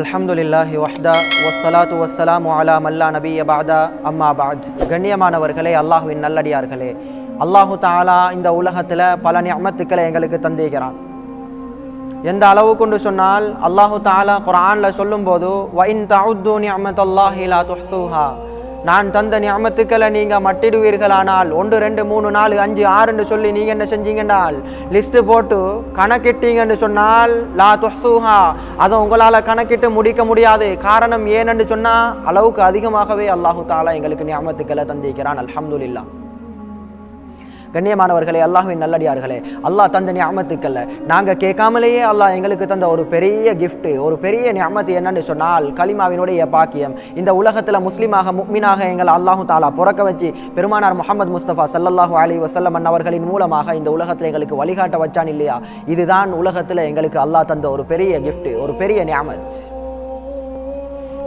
அல்ஹம்துலில்லாஹி வஹ்தா வஸ்ஸலாத்து வஸ்ஸலாமு அலா மல்லா நபிய பாதா அம்மா பாத் கண்ணியமானவர்களே அல்லாஹுவின் நல்லடியார்களே அல்லாஹு தாலா இந்த உலகத்தில் பல நியமத்துக்களை எங்களுக்கு தந்திருக்கிறான் எந்த அளவு கொண்டு சொன்னால் அல்லாஹு தாலா குரானில் சொல்லும்போது வைன் தவுத்து நியமத்தல்லாஹி லா துஹ்ஸூஹா நான் தந்த நியமத்துக்களை நீங்கள் மட்டிடுவீர்களானால் ஒன்று ரெண்டு மூணு நாலு அஞ்சு ஆறுன்னு சொல்லி நீங்கள் என்ன செஞ்சீங்கன்னால் லிஸ்ட்டு போட்டு கணக்கிட்டீங்கன்னு சொன்னால் லா துஹ்சூஹா. அதை உங்களால் கணக்கிட்டு முடிக்க முடியாது. காரணம் ஏனென்று சொன்னால் அளவுக்கு அதிகமாகவே அல்லாஹு தாலா எங்களுக்கு நியமத்துக்களை தந்திருக்கிறான் அலமதுல்லா கண்ணியமானவர்களே அல்லாஹுவின் நல்லடியார்களே அல்லாஹ் தந்த ஞாபகத்துக்கல்ல நாங்கள் கேட்காமலேயே அல்லாஹ் எங்களுக்கு தந்த ஒரு பெரிய கிஃப்ட்டு ஒரு பெரிய ஞாபகத்து என்னன்னு சொன்னால் கலிமாவினுடைய பாக்கியம். இந்த உலகத்தில் முஸ்லீமாக முக்மினாக எங்களை அல்லாஹும் தாலா பிறக்க வச்சு பெருமானார் முகமது முஸ்தபா சல்லல்லாஹு அலி வசல்லம் அவர்களின் மூலமாக இந்த உலகத்தில் எங்களுக்கு வழிகாட்ட வச்சான் இல்லையா? இதுதான் உலகத்தில் எங்களுக்கு அல்லாஹ் தந்த ஒரு பெரிய கிஃப்ட்டு ஒரு பெரிய ஞாபகத்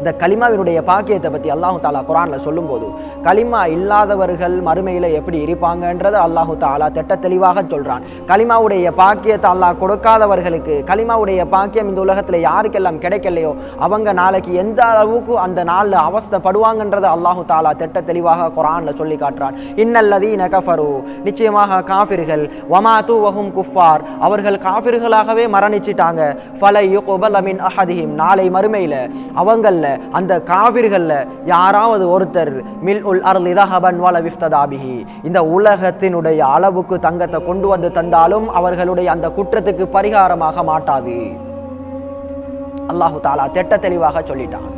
இந்த கலிமாவினுடைய பாக்கியத்தை பற்றி அல்லாஹு தாலா குரானில் சொல்லும்போது கலிமா இல்லாதவர்கள் மறுமையில் எப்படி இருப்பாங்கன்றதை அல்லாஹு தாலா திட்ட தெளிவாக சொல்கிறான் கலிமாவுடைய பாக்கியத்தை அல்லாஹ் கொடுக்காதவர்களுக்கு கலிமாவுடைய பாக்கியம் இந்த உலகத்தில் யாருக்கெல்லாம் கிடைக்கலையோ அவங்க நாளைக்கு எந்த அளவுக்கு அந்த நாளில் அவஸ்தப்படுவாங்கன்றதை அல்லாஹு தாலா திட்ட தெளிவாக குரான்ல சொல்லி காட்டுறான். இன்னல்லதி நகஃபரு நிச்சயமாக காஃபிர்கள் வமாத்து வஹும் குஃபார் அவர்கள் காஃபிர்களாகவே மரணிச்சிட்டாங்க. ஃபலை யுகுபல் அமின் அஹதிஹிம் நாளை மறுமையில் அந்த காவிர்கள்ல யாராவது ஒருத்தர் மில் உல் அருள் இதஹபன் வல விஃப்ததாபிஹி இந்த உலகத்தினுடைய அளவுக்கு தங்கத்தை கொண்டு வந்து தந்தாலும் அவர்களுடைய அந்த குற்றத்துக்கு பரிகாரமாக மாட்டாது. அல்லாஹு தாலா திட்ட தெளிவாக சொல்லிட்டான்.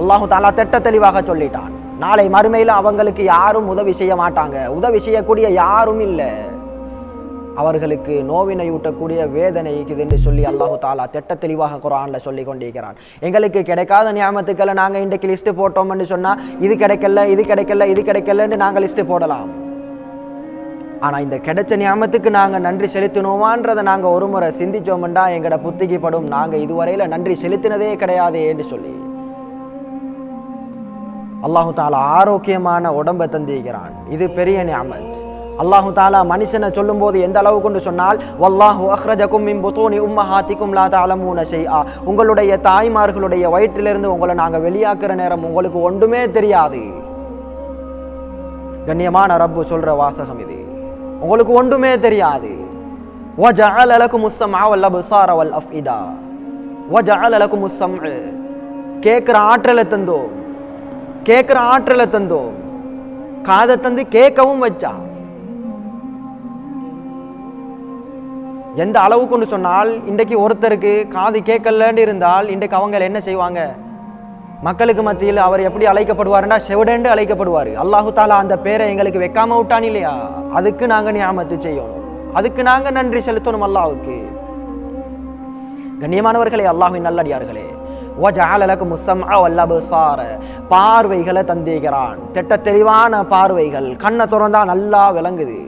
அல்லாஹு தாலா திட்ட தெளிவாக சொல்லிட்டான். நாளை மறுமையில் அவங்களுக்கு யாரும் உதவி செய்ய மாட்டாங்க. உதவி செய்யக்கூடிய யாரும் இல்லை. அவர்களுக்கு நோவினை ஊட்டக்கூடிய வேதனை இருக்குது என்று சொல்லி அல்லாஹு தாலா திட்ட தெளிவாக குரான்ல சொல்லி கொண்டிருக்கிறான். எங்களுக்கு கிடைக்காத நியமத்துக்களை நாங்கள் இன்றைக்கு லிஸ்ட்டு போட்டோம்னு சொன்னால் இது கிடைக்கல இது கிடைக்கல இது கிடைக்கலன்னு நாங்கள் லிஸ்ட்டு போடலாம். ஆனால் இந்த கிடைச்ச நியாமத்துக்கு நாங்கள் நன்றி செலுத்தினோமான்றதை நாங்கள் ஒரு முறை சிந்திச்சோம்டா எங்களோட புத்திக்கப்படும் நாங்கள் இதுவரையில் நன்றி செலுத்தினதே கிடையாது என்று சொல்லி. அல்லாஹு தாலா ஆரோக்கியமான உடம்பை தந்திருக்கிறான். இது பெரிய நியமத். அல்லாஹு தாலா மனுஷனை சொல்லும்போது எந்த அளவு கொண்டு சொன்னால் வல்லாஹு அஹ்ரஜக்கும் மின் புத்தூனி உம்மஹாத்திக்கும் லா தஅலமூன ஷைஆ உங்களுடைய தாய்மார்களுடைய வயிற்றிலிருந்து உங்களை நாங்கள் வெளியாக்குற நேரம் உங்களுக்கு ஒன்றுமே தெரியாது கண்ணியமான ரப்பு சொல்ற வாசகம் இது உங்களுக்கு ஒன்றுமே தெரியாது وَجَعَلَ لَكُمُ السَّمْعَ وَالْأَبْصَارَ وَالْأَفْئِدَةَ وَجَعَلَ لَكُمُ السَّمْعَ கேட்குற ஆற்றலை தந்தோம் கேட்குற ஆற்றலை தந்தோம் காதை தந்து கேட்கவும் வச்சா எந்த அளவு கொண்டு சொன்னால் இன்றைக்கு ஒருத்தருக்கு காது கேட்கலன்னு இருந்தால் இன்றைக்கு அவங்க என்ன செய்வாங்க? மக்களுக்கு மத்தியில் அவர் எப்படி அழைக்கப்படுவாருன்னா செவடண்டு அழைக்கப்படுவார். அல்லாஹு தாலா அந்த பேரை எங்களுக்கு வைக்காம விட்டான் இல்லையா? அதுக்கு நாங்கள் ஞாபகத்து செய்யணும். அதுக்கு நாங்கள் நன்றி செலுத்தணும் அல்லாவுக்கு கண்ணியமானவர்களே அல்லாஹின் நல்லடியார்களே வஜாலலக்கு முசம்அ வல்லபுசார பார்வைகளை தந்தேகிறான் திட்ட தெளிவான பார்வைகள். கண்ணை திறந்தா நல்லா விளங்குது.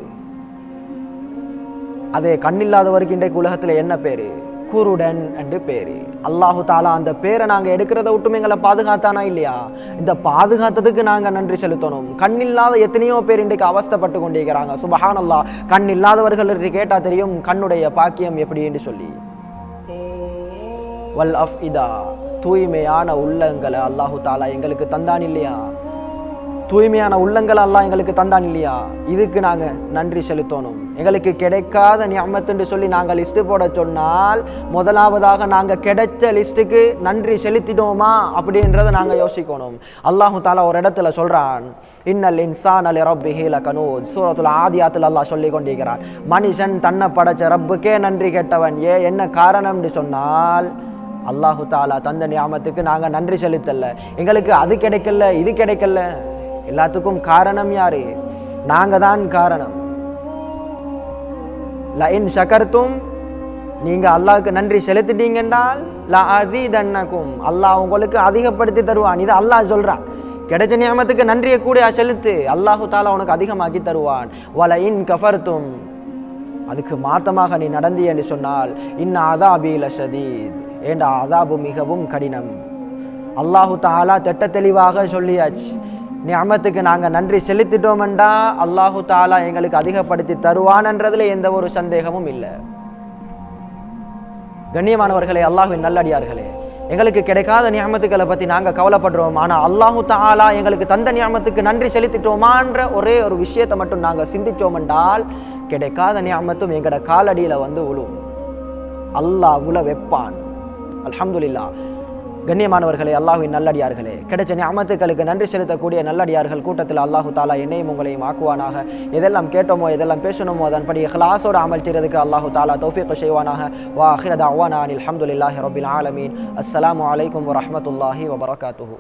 அதே கண்ணில்லாதவருக்கு இன்றைக்கு உலகத்தில் என்ன பேர்? குருடன் என்று பேர். அல்லாஹு தாலா அந்த பேரை நாங்கள் எடுக்கிறத விட்டும் எங்களை பாதுகாத்தானா இல்லையா? இந்த பாதுகாத்ததுக்கு நாங்கள் நன்றி செலுத்தணும். கண்ணில்லாத எத்தனையோ பேர் இன்றைக்கு அவஸ்தைப்பட்டு கொண்டிருக்கிறாங்க. சுபஹான் அல்லாஹ் கண் இல்லாதவர்கள் கேட்டால் தெரியும் கண்ணுடைய பாக்கியம் எப்படி என்று சொல்லி. வல் அஃப் இதா தூய்மையான உள்ளங்களை அல்லாஹு தாலா எங்களுக்கு தந்தான் இல்லையா? தூய்மையான உள்ளங்களெல்லாம் எங்களுக்கு தந்தான் இல்லையா? இதுக்கு நாங்கள் நன்றி செலுத்தணும். எங்களுக்கு கிடைக்காத நியமத்துன்னு சொல்லி நாங்கள் லிஸ்ட்டு போட சொன்னால் முதலாவதாக நாங்கள் கிடைச்ச லிஸ்ட்டுக்கு நன்றி செலுத்திட்டோமா அப்படின்றத நாங்கள் யோசிக்கணும். அல்லாஹு தாலா ஒரு இடத்துல சொல்கிறான் இன்னல் இன்சான் அலி ஹீல லகனூத். சூரத்துல் ஆதியாத்தில் அல்லாஹ் சொல்லி கொண்டிருக்கிறான் மனுஷன் தன்னை படைச்ச ரப்புக்கே நன்றி கெட்டவன் ஏ என்ன காரணம்னு சொன்னால் அல்லாஹு தாலா தந்த நியாமத்துக்கு நாங்கள் நன்றி செலுத்தலை. எங்களுக்கு அது கிடைக்கல இது கிடைக்கல. எல்லாத்துக்கும் காரணம் யாரு? நாங்க தான் காரணம். லயின் ஷகர்த்தும் நீங்க அல்லாவுக்கு நன்றி செலுத்திட்டீங்கன்றால் ல அசீதன்னக்கும் அல்லாஹ் உங்களுக்கு அதிகப்படுத்தி தருவான். இது அல்லாஹ் சொல்றான். கிடைச்ச நியமத்துக்கு நன்றியை கூட செலுத்து. அல்லாஹு தாலா உனக்கு அதிகமாக்கி தருவான். வல இன் கஃபர்த்தும் அதுக்கு மாத்தமாக நீ நடந்தி என்று சொன்னால் இன் அதாபி ஷதீத் ஏண்டா அதாபு மிகவும் கடினம். அல்லாஹு தாலா திட்ட தெளிவாக சொல்லியாச்சு. நியமத்துக்கு நாங்கள் நன்றி செலுத்திட்டோம்டா அல்லாஹு தாலா எங்களுக்கு அதிகப்படுத்தி தருவான்ன்றதுல எந்த ஒரு சந்தேகமும் இல்லை. கண்ணியமானவர்களே அல்லாஹுவின் நல்லடியார்களே எங்களுக்கு கிடைக்காத நியமத்துக்களை பற்றி நாங்கள் கவலைப்படுறோம். ஆனால் அல்லாஹு தாலா எங்களுக்கு தந்த நியமத்துக்கு நன்றி செலுத்திட்டோமான்ற ஒரே ஒரு விஷயத்தை மட்டும் நாங்கள் சிந்திச்சோம் என்றால் கிடைக்காத நியமத்தும் எங்களோட காலடியில் வந்து உழுவும் அல்லாஹ் உல வெப்பான். அலமதுல்லா கண்ணியமானவர்களே அல்லாஹுவின் நல்லடியார்களே கிடைச்ச நியமத்துக்களுக்கு நன்றி செலுத்தக்கூடிய நல்லடியார்கள் கூட்டத்தில் அல்லாஹு தாலா என்னையும் உங்களையும் ஆக்குவானாக. எதெல்லாம் கேட்டோமோ எதெல்லாம் பேசணுமோ அதன்படி இஹ்லாஸோட அமல் செய்யறதுக்கு அல்லாஹு தாலா தௌஃபீக் செய்வானாக. வா அஹிர தஅவானா அனில் ஹம்துலில்லாஹி ரபில் ஆலமீன். அஸ்லாம் அலைக்கும் வரமத்துல்லாஹி வபரகாத்துஹு.